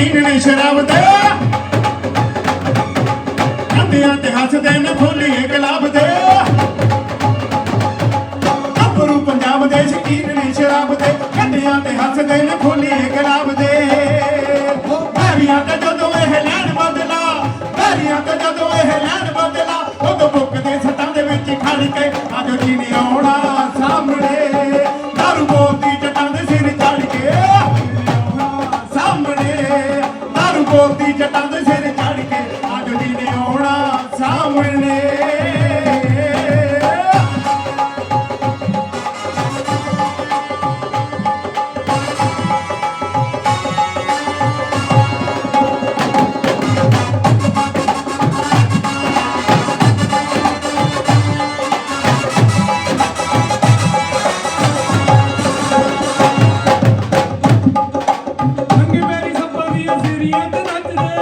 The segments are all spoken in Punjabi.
ਸ਼ਕੀਨ ਨੇ ਸ਼ਰਾਬ ਦੇ ਕੰਧਿਆਂ ਤੇ ਹੱਸਦੇ ਨੇ ਫੁੱਲੀਏ ਗੁਲਾਬ ਦੇ ਗੱਭਰੂ ਪੰਜਾਬ ਦੇ ਸ਼ਕੀਨ ਨੇ ਸ਼ਰਾਬ ਦੇ ਕੰਧਿਆਂ ਤੇ ਹੱਸਦੇ ਨੇ ਫੁੱਲੀਏ ਗੁਲਾਬ ਦੇ ਪੈਰੀਆਂ ਤੇ ਜਦੋਂ ਇਹ ਲੈਣ ਬਦਲਾ, ਪੈਰੀਆਂ ਤੇ ਜਦੋਂ ਇਹ ਲੈਣ ਬਦਲਾ, ਉਦੋਂ ਬੁੱਕਦੇ ਸੱਟਾਂ ਦੇ ਵਿੱਚ ਖੜ ਕੇ ਆਜੋ ਜੀ ਬੋਲਦੀ ਜੱਟਾਂ ਦੇ ਸਿਰ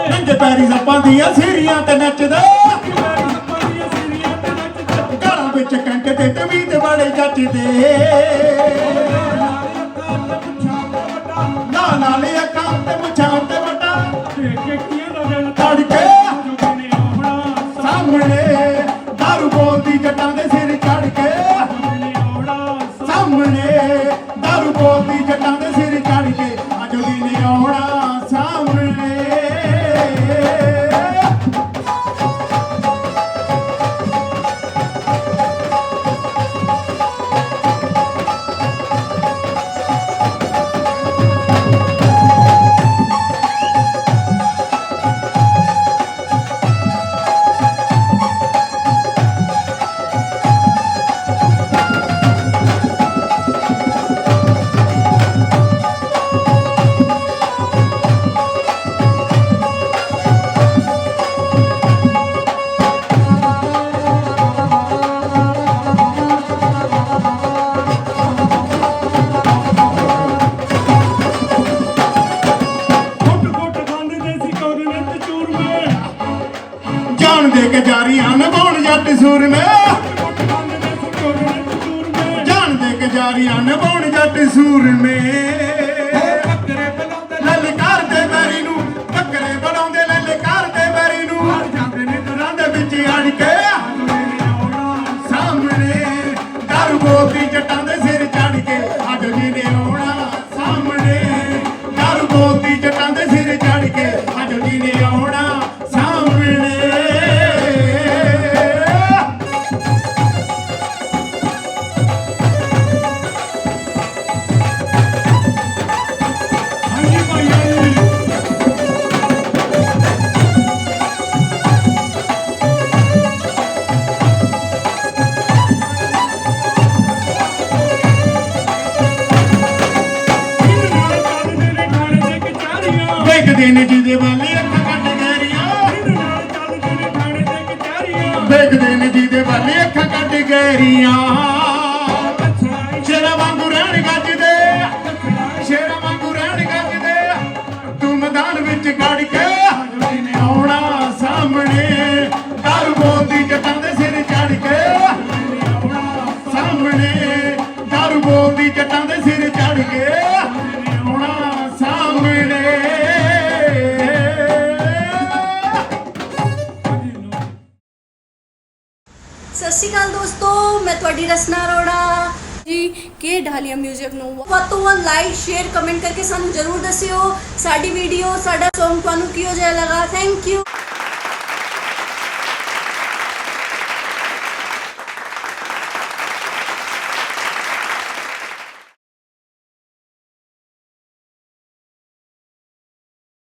ਨੱਚਦੇ ਪੈਰੀ ਸੱਪਾਂ ਦੀਆਂ ਸੀਰੀਆਂ ਤੇ ਨੱਚਦਾ ਨੰਗੇ ਤੇ ਨੱਚਦੇ ਗਾਲਾਂ ਵਿੱਚ ਕੰਕ ਤੇ ਤਵੀਤ ਵਾਲੇ ਜੱਜਦੇ ਜਾਣ ਦੇ ਕੇ ਜਾਰੀਆਂ ਨਿਭਾਉਣ ਜੱਟ ਸੂਰਮੇ ਕੁੱਟ ਖਾਂਦੇ ਦੇ ਸੀ ਜਾਣ ਦੇ ਕੇ ਜਾਰੀਆਂ ਨਿਭਾਉਣ ਜੱਟ ਸੂਰਮੇ ਬੱਕਰੇ ਲਲਕਾਰ ਦੇ ਬੈਰੀ ਨੂੰ, ਬੱਕਰੇ ਬਣਾਉਂਦੇ ਲਲਕਾਰ ਦੇ ਬੈਰੀ ਨੂੰ। ਮਰ ਜਾਂਦੇ ਨੇ ਦਰਾਂ ਦੇ ਵਿੱਚ ਅੜ ਕੇ ਸਾਹਮਣੇ ਦਾਰੂ ਬੋਲਦੀ ਜੱਟਾਂ ਦਿਨ ਵੇਖਦੇ ਨੇ ਜਿਹਦੇ ਵਾਲੀ ਅੱਖਾਂ ਕੱਢ ਗੈਰੀਆਂ। ਇਹਨਾਂ ਨਾਲ ਚੱਲਦੇ ਨੇ ਥਾਣੇ ਜਿਹਦੇ ਵਾਲੀ ਅੱਖਾਂ ਕੱਢ ਗੈਰੀਆਂ। ਅਕਾਲ ਦੋਸਤੋ ਮੈਂ ਤੁਹਾਡੀ ਰਸਨਾ ਅਰੋੜਾ। ਜੀ ਕੇ ਢਾਲੀਆ ਮਿਊਜ਼ਿਕ ਨੂੰ? ਵੱਧ ਤੋਂ ਵੱਧ ਲਾਈਕ ਸ਼ੇਅਰ ਕਮੈਂਟ ਕਰਕੇ ਸਾਨੂੰ ਜਰੂਰ ਦੱਸਿਓ। ਸਾਡੀ ਵੀਡੀਓ ਸਾਡਾ Song ਤੁਹਾਨੂੰ ਕਿਹੋ ਜਿਹਾ ਲੱਗਾ? Thank you